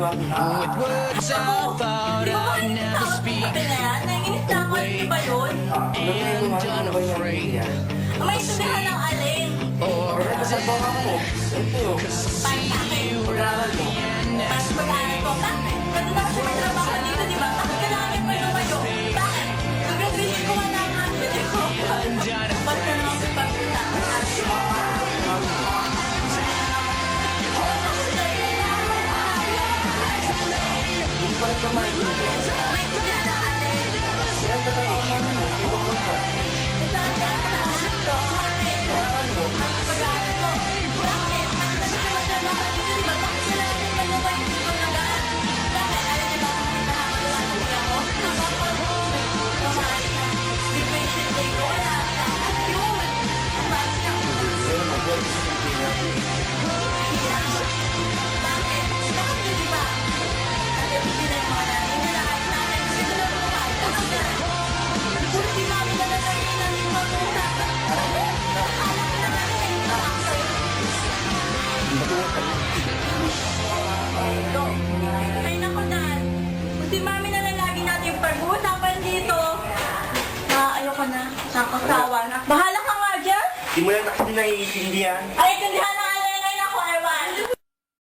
masama. With words I thought I'd never speak. Nainit na ako, di ba yun? And unafraid. May sabihan ng alin. Or is it? Cause I see Like a man. Buti mami na lang lagi natin yung pag-uusapan dito. Na, ayoko na. Nakakasawa na. Bahala ka nga dyan. Di mo lang kasi naiintindihan. Ay, kandihan